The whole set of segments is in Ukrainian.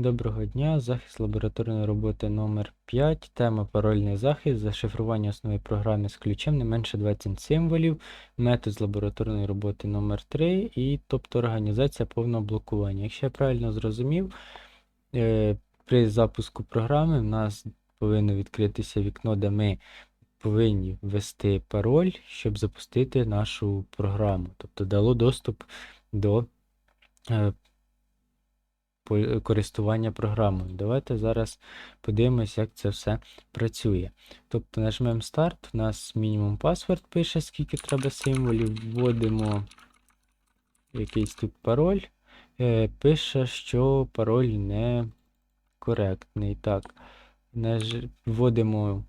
Доброго дня. Захист лабораторної роботи номер 5 Тема парольний захист, зашифрування основної програми з ключем не менше 20 символів, метод з лабораторної роботи номер 3 і тобто організація повного блокування. Якщо я правильно зрозумів, е, при запуску програми в нас повинно відкритися вікно, де ми повинні ввести пароль, щоб запустити нашу програму. Тобто дало доступ до е, користування програмою. Давайте зараз подивимось, як це все працює. Тобто нажмемо старт, у нас мінімум паспорт пише, скільки треба символів, вводимо якийсь тут пароль. Е, пише, що пароль не коректний. Так, вводимо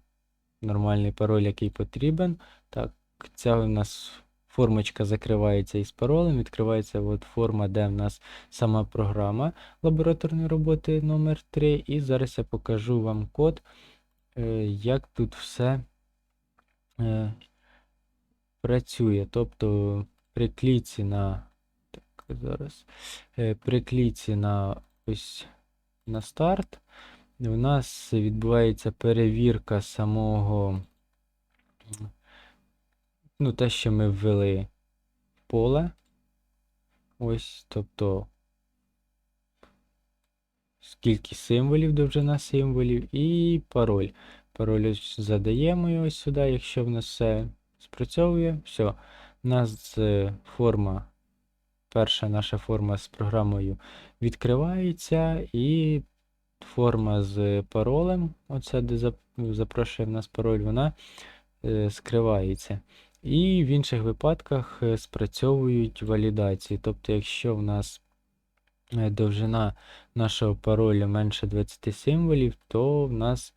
нормальний пароль, який потрібен. Так, ця у нас формочка закривається із паролем, відкривається от форма, де в нас сама програма лабораторної роботи номер 3 І зараз я покажу вам код, е, як тут все е, працює. Тобто при кліці на так, зараз, е, при кліці на ось на старт. У нас відбувається перевірка самого, ну, те, що ми ввели в поле. Ось, тобто, скільки символів, довжина символів і пароль. Пароль ось задаємо його сюди, якщо в нас все спрацьовує. Все, у нас е, форма, перша наша форма з програмою відкривається, і форма з паролем, оця, де запрошує в нас пароль, вона е, скривається. І в інших випадках е, спрацьовують валідації. Тобто, якщо в нас е, довжина нашого пароля менше 20 символів, то в нас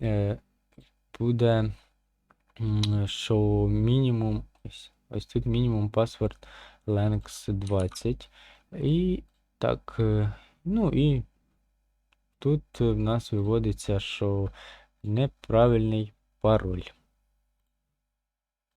е, буде, що мінімум, ось, тут мінімум паспорт length 20. І так, ну і тут в нас виводиться, що неправильний пароль.